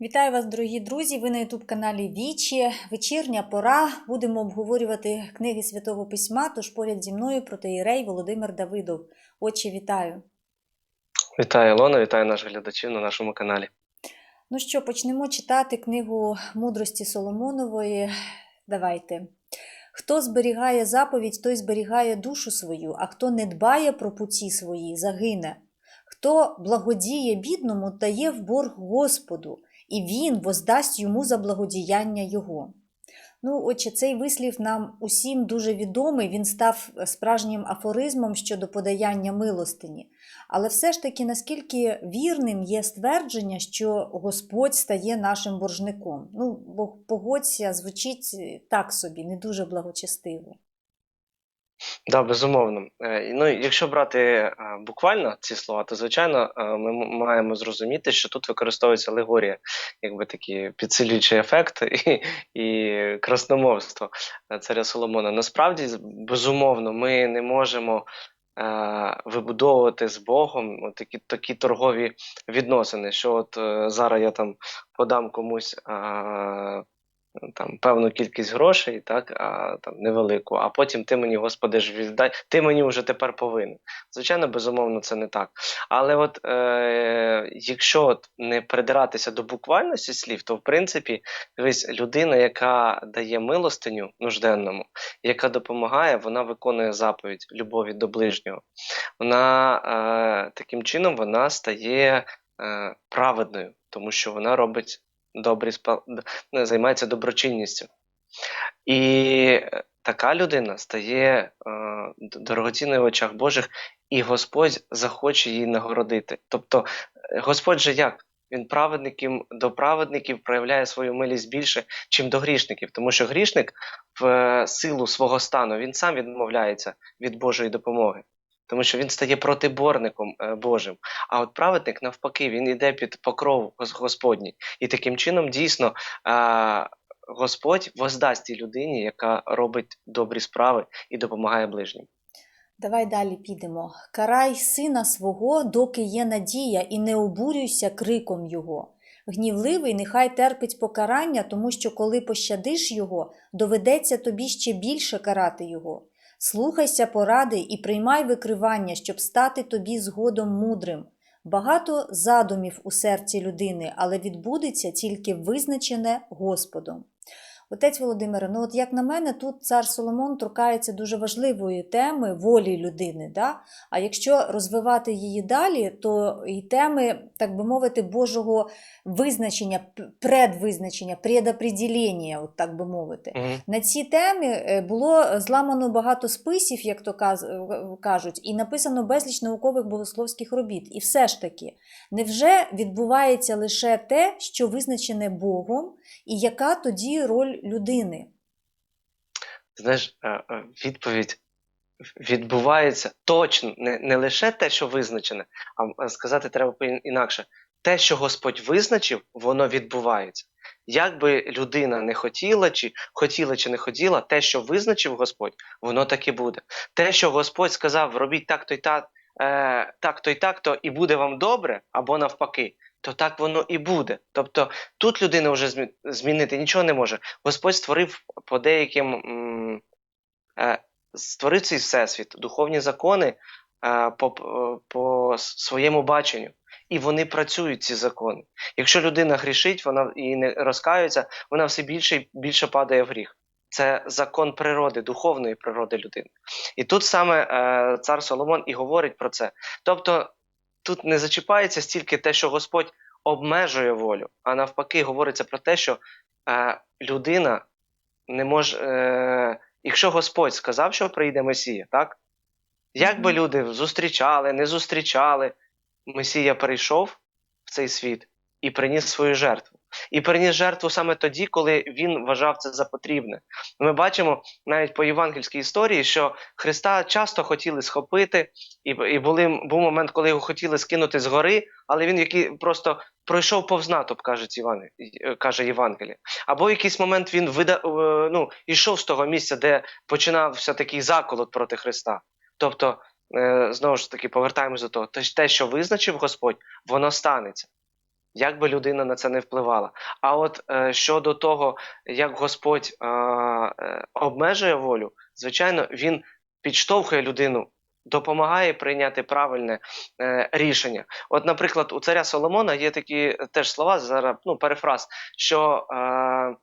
Вітаю вас, дорогі друзі! Ви на ютуб-каналі Вічі. Вечірня пора. Будемо обговорювати книги Святого Письма. Тож поряд зі мною протеєрей Володимир Давидов. Отче, вітаю! Вітаю, Ілона, вітаю наших глядачів на нашому каналі. Ну що, почнемо читати книгу мудрості Соломонової. Давайте. Хто зберігає заповідь, той зберігає душу свою, а хто не дбає про путі свої, загине. Хто благодіє бідному, дає в борг Господу, і він воздасть йому за благодіяння його. Ну, отже, цей вислів нам усім дуже відомий, він став справжнім афоризмом щодо подаяння милостині. Але все ж таки, наскільки вірним є ствердження, що Господь стає нашим боржником. Ну, бо погодься, звучить так собі, не дуже благочестиво. Да, безумовно. Е, Ну, якщо брати е, буквально ці слова, то звичайно е, ми маємо зрозуміти, що тут використовується алегорія, якби такий підсилюючий ефект і, і красномовство царя Соломона. Насправді, безумовно, ми не можемо вибудовувати з Богом такі, такі торгові відносини, що от зараз я там подам комусь. Там певну кількість грошей, так, а там невелику, а потім ти мені, Господи, ж віддай, ти мені вже тепер повинен. Звичайно, безумовно, це не так. Але от е, якщо от не придиратися до буквальності слів, то в принципі, дивись, людина, яка дає милостиню нужденному, яка допомагає, вона виконує заповідь любові до ближнього. Вона е, таким чином вона стає е, праведною, тому що вона робить добрі спа- займається доброчинністю. І така людина стає е, дорогоцінною в очах Божих, і Господь захоче її нагородити. Тобто, е, Господь же як? Він праведників до праведників проявляє свою милість більше, чим до грішників, тому що грішник в е, силу свого стану він сам відмовляється від Божої допомоги, тому що він стає протиборником е, Божим. А от праведник, навпаки, він йде під покров Гос- Господній. І таким чином дійсно Господь воздасть тій людині, яка робить добрі справи і допомагає ближнім. Давай далі підемо. Карай сина свого, доки є надія, і не обурюйся криком його. Гнівливий нехай терпить покарання, тому що коли пощадиш його, доведеться тобі ще більше карати його. Слухайся поради і приймай викривання, щоб стати тобі згодом мудрим. Багато задумів у серці людини, але відбудеться тільки визначене Господом. Отець Володимире, ну от як на мене, тут цар Соломон торкається дуже важливої теми волі людини. Да? А якщо розвивати її далі, то і теми, так би мовити, Божого визначення, предвизначення, предопределення, от так би мовити. Мгм. На ці теми е, було зламано багато списів, як то е, кажуть, і написано безліч наукових богословських робіт. І все ж таки, невже відбувається лише те, що визначене Богом, і яка тоді роль людини? Знаєш, е, е, відповідь відбувається точно не, не лише те, що визначене, а е, сказати треба інакше. Те, що Господь визначив, воно відбувається. Як би людина не хотіла, чи хотіла, чи не хотіла, те, що визначив Господь, воно так і буде. Те, що Господь сказав, робіть так, то й так, е, так, то й так, то і буде вам добре, або навпаки, то так воно і буде. Тобто тут людина вже змінити нічого не може. Господь створив по деяким е, створив цей всесвіт, духовні закони е, по, по своєму баченню. І вони працюють, ці закони. Якщо людина грішить, вона і не розкаюється, вона все більше і більше падає в гріх. Це закон природи, духовної природи людини. І тут саме е, цар Соломон і говорить про це. Тобто тут не зачіпається стільки те, що Господь обмежує волю, а навпаки, говориться про те, що е, людина не може. Е, якщо Господь сказав, що прийде Месія, так? Як би люди зустрічали, не зустрічали, Месія прийшов в цей світ і приніс свою жертву. І приніс жертву саме тоді, коли він вважав це за потрібне. Ми бачимо навіть по євангельській історії, що Христа часто хотіли схопити, і, і були, був момент, коли його хотіли скинути з гори, але він який просто пройшов повз натовп, каже, Іван, каже Євангеліє. Або в якийсь момент він вида, е, ну, йшов з того місця, де починався такий заколот проти Христа. Тобто, е, знову ж таки, повертаємось до того, те, що визначив Господь, воно станеться. Як би людина на це не впливала. А от е, щодо того, як Господь е, е, обмежує волю, звичайно, він підштовхує людину, допомагає прийняти правильне е, рішення. От, наприклад, у царя Соломона є такі е, теж слова, зараз ну, перефраз, що е,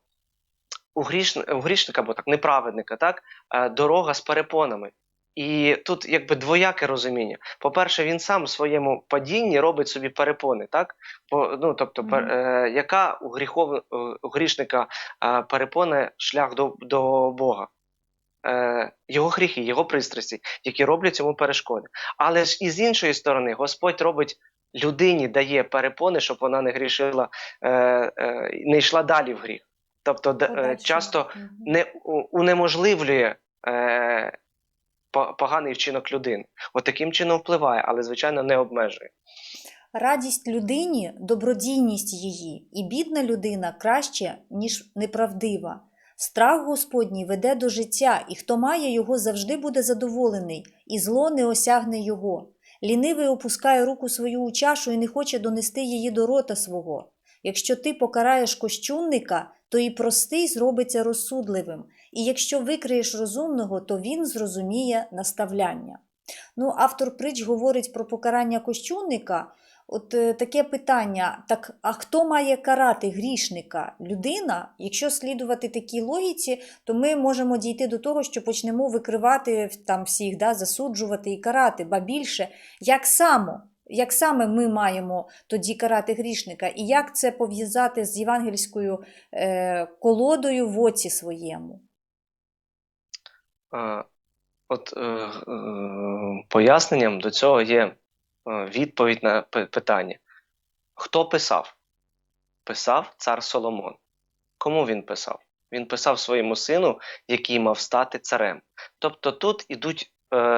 у, грішн, у грішника, або так, неправедника, так, е, дорога з перепонами. І тут якби двояке розуміння. По-перше, він сам у своєму падінні робить собі перепони, так? По, ну, тобто, Мгм. пер, е, яка у, гріхов, е, у грішника е, перепони шлях до, до Бога? Е, його гріхи, його пристрасті, які роблять йому перешкоди. Але ж і з іншої сторони, Господь робить людині, дає перепони, щоб вона не грішила, е, е, не йшла далі в гріх. Тобто, е, часто не унеможливлює е, поганий вчинок людини. От таким чином впливає, але звичайно не обмежує. Радість людині добродійність її, і бідна людина краще, ніж неправдива. Страх Господній веде до життя, і хто має його, завжди буде задоволений, і зло не осягне його. Лінивий опускає руку свою у чашу і не хоче донести її до рота свого. Якщо ти покараєш кощунника, то і простий зробиться розсудливим, і якщо викриєш розумного, то він зрозуміє наставляння. Ну, автор притч говорить про покарання кощунника. От е, таке питання: так а хто має карати грішника? Людина? Якщо слідувати такій логіці, то ми можемо дійти до того, що почнемо викривати там всіх, да, засуджувати і карати, ба більше, як само. Як саме ми маємо тоді карати грішника, і як це пов'язати з євангельською е, колодою в оці своєму? Е, От е, е, поясненням до цього є відповідь на питання: хто писав? Писав цар Соломон. Кому він писав? Він писав своєму сину, який мав стати царем. Тобто тут ідуть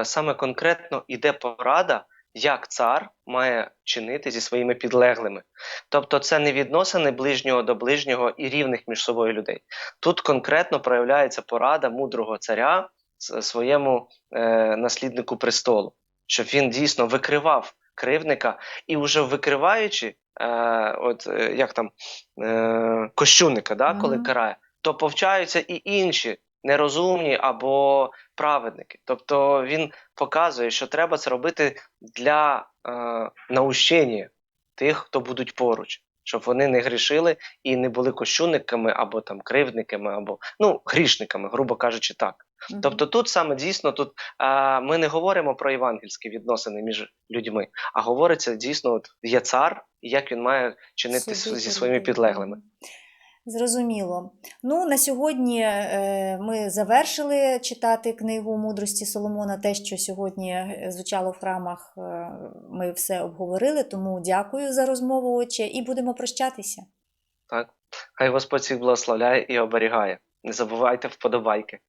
саме конкретно іде порада, як цар має чинити зі своїми підлеглими. Тобто, це не відносини ближнього до ближнього і рівних між собою людей. Тут конкретно проявляється порада мудрого царя своєму е, насліднику престолу, щоб він дійсно викривав кривника, і вже викриваючи, е, от е, як там е, кощунника, да, коли Мгм. карає, то повчаються і інші нерозумні або праведники. Тобто він показує, що треба це робити для е, наущення тих, хто будуть поруч. Щоб вони не грішили і не були кощунниками або там кривдниками, або ну грішниками, грубо кажучи, так. Тобто тут саме дійсно тут а, ми не говоримо про євангельські відносини між людьми, а говориться дійсно, от є цар, і як він має чинити Судити зі своїми підлеглими. Зрозуміло. Ну, на сьогодні е, ми завершили читати книгу мудрості Соломона. Те, що сьогодні е, звучало в храмах, е, ми все обговорили. Тому дякую за розмову, отче, і будемо прощатися. Так, хай Господь всіх благословляє і оберігає. Не забувайте вподобайки.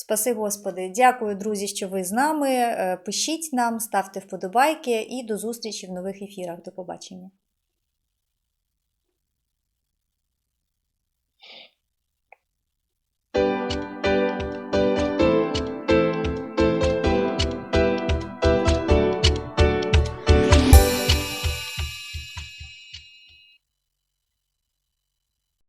Спаси Господи. Дякую, друзі, що ви з нами. Е, Пишіть нам, ставте вподобайки і до зустрічі в нових ефірах. До побачення.